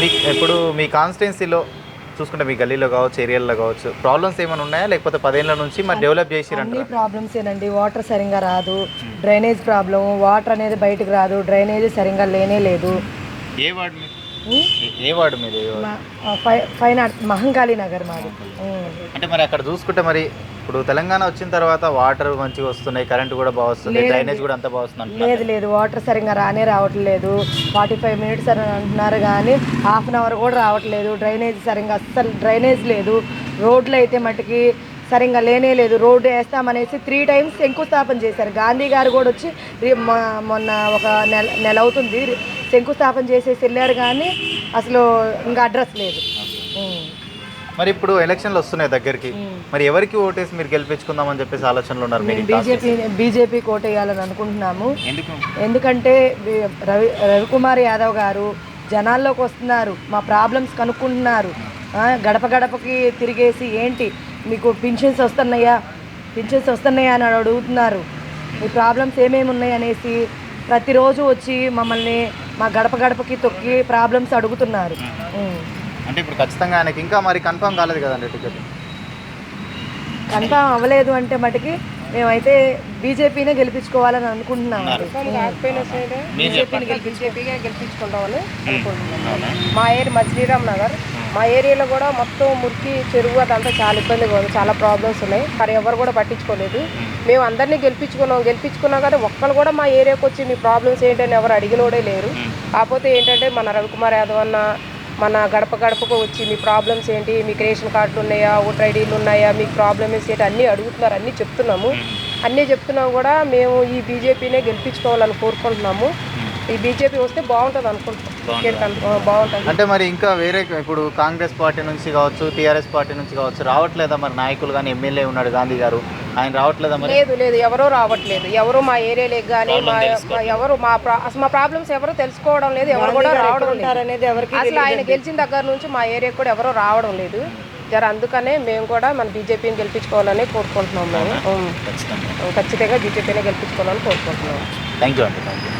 మీ ఇప్పుడు మీ కాన్స్టిట్యున్సీలో చూసుకుంటే మీ గల్లీలో కావచ్చు ఏరియాలో కావచ్చు ప్రాబ్లమ్స్ ఏమైనా ఉన్నాయా? లేకపోతే పదేళ్ళ నుంచి మరి డెవలప్ అన్ని చేసిరంటారా ప్రాబ్లమ్స్ ఏనండి. వాటర్ సరిగా రాదు. డ్రైనేజ్ ప్రాబ్లం వాటర్ అనేది బయటకు రాదు. డ్రైనేజ్ సరిగా లేనే లేదు. ఏ వార్డు? ఏ- వార్డు మీద? ఫైన్ ఆర్ట్ మహంకాళి నగర్ మాది. అంటే మరి అక్కడ చూసుకుంటే మరి ఇప్పుడు తెలంగాణ వచ్చిన తర్వాత వాటర్ మంచిగా వస్తున్నాయి కరెంట్ కూడా బాగా వస్తుంది డ్రైనేజ్ కూడా అంతా బాగా వస్తుంది. లేదు లేదు వాటర్ సరిగా రానే రావట్లేదు. ఫార్టీ ఫైవ్ మినిట్స్ అని అంటున్నారు కానీ హాఫ్ అన్ అవర్ కూడా రావట్లేదు. డ్రైనేజ్ సరిగా అస్సలు డ్రైనేజ్ లేదు. రోడ్లు అయితే మటుకి సరిగా లేనే లేదు. రోడ్డు వేస్తామనేసి త్రీ టైమ్స్ శంకుస్థాపన చేశారు. గాంధీ గారు కూడా వచ్చి మొన్న ఒక నెల నెల అవుతుంది. శంకుస్థాపన చేసేసి వెళ్ళారు కానీ అసలు ఇంకా అడ్రస్ లేదు. మరి ఇప్పుడు ఎలక్షన్లు వస్తున్నాయి దగ్గరికి. మరి ఎవరికి ఓటేసి మీరు గెలిపించుకుందామని చెప్పేసి ఆలోచనలు ఉన్నారు మేము బీజేపీ బీజేపీ కోటేయాలని అనుకుంటున్నాము. ఎందుకు? ఎందుకంటే రవి రవికుమార్ యాదవ్ గారు జనాల్లోకి వస్తున్నారు. మా ప్రాబ్లమ్స్ కనుక్కుంటున్నారు. గడప గడపకి తిరిగేసి ఏంటి? మీకు పింఛన్స్ వస్తున్నాయా? పింఛన్స్ వస్తున్నాయా అని అడుగుతున్నారు. మీ ప్రాబ్లమ్స్ ఏమేమి ఉన్నాయి అనేసి ప్రతిరోజు వచ్చి మమ్మల్ని మా గడప గడపకి తొక్కి ప్రాబ్లమ్స్ అడుగుతున్నారు. అంటే ఇప్పుడు ఖచ్చితంగా ఆయనకి ఇంకా మరి కన్ఫర్మ్ కాలేదు కదండి టికెట్ కన్ఫామ్ అవ్వలేదు అంటే మటుకి మేమైతే బీజేపీనే గెలిపించుకోవాలని అనుకుంటున్నాము బీజేపీని బీజేపీగా గెలిపించుకుంటామని అనుకుంటున్నాం. మా ఏరియా మా శ్రీరామ్ నగర్ మా ఏరియాలో కూడా మొత్తం మురికి చెరువు అదంతా చాలా ఇబ్బందిగా ఉంది. చాలా ప్రాబ్లమ్స్ ఉన్నాయి. కానీ ఎవరు కూడా పట్టించుకోలేదు. మేము అందరినీ గెలిపించుకున్నాం. గెలిపించుకున్నాం కానీ ఒక్కరు కూడా మా ఏరియాకి వచ్చి మీ ప్రాబ్లమ్స్ ఏంటని ఎవరు అడిగినోడే లేరు. కాకపోతే ఏంటంటే మన రవికుమార్ యాదవ్ అన్న మన గడప గడపకు వచ్చి మీ ప్రాబ్లమ్స్ ఏంటి? మీకు రేషన్ కార్డులు ఉన్నాయా? ఓటర్ ఐడీలు ఉన్నాయా? మీకు ప్రాబ్లమ్స్ ఏంటి? అన్నీ అడుగుతున్నారు అన్నీ చెప్తున్నాము. అన్నీ చెప్తున్నాం కూడా మేము ఈ బీజేపీనే గెలిపించుకోవాలని కోరుకుంటున్నాము. ఈ బీజేపీ వస్తే బాగుంటుంది అనుకుంటున్నాం బాగుంటుంది. అంటే మరి ఇంకా వేరే ఇప్పుడు కాంగ్రెస్ పార్టీ నుంచి కావచ్చు టీఆర్ఎస్ పార్టీ నుంచి కావచ్చు రావట్లేదా మరి నాయకులు కానీ ఎమ్మెల్యే ఉన్నాడు గాంధీ గారు? ఆయన రావట్లేదా మరి? లేదు లేదు ఎవరో రావట్లేదు. ఎవరు మా ఏరియాలోకి కానీ మా ఎవరు మా మా ప్రాబ్లమ్స్ ఎవరు తెలుసుకోవడం లేదు ఎవరు కూడా రావడం లేదు. అనేది ఎవరికి అసలు ఆయన గెలిచిన దగ్గర నుంచి మా ఏరియాకి కూడా ఎవరో రావడం లేదు. జర అందుకనే మేము కూడా మన బీజేపీని గెలిపించుకోవాలని కోరుకుంటున్నాం మేము. ఖచ్చితంగా. ఖచ్చితంగా బీజేపీనే గెలిపించుకోవాలని కోరుకుంటున్నాం. థ్యాంక్ యూ అండి. Thank you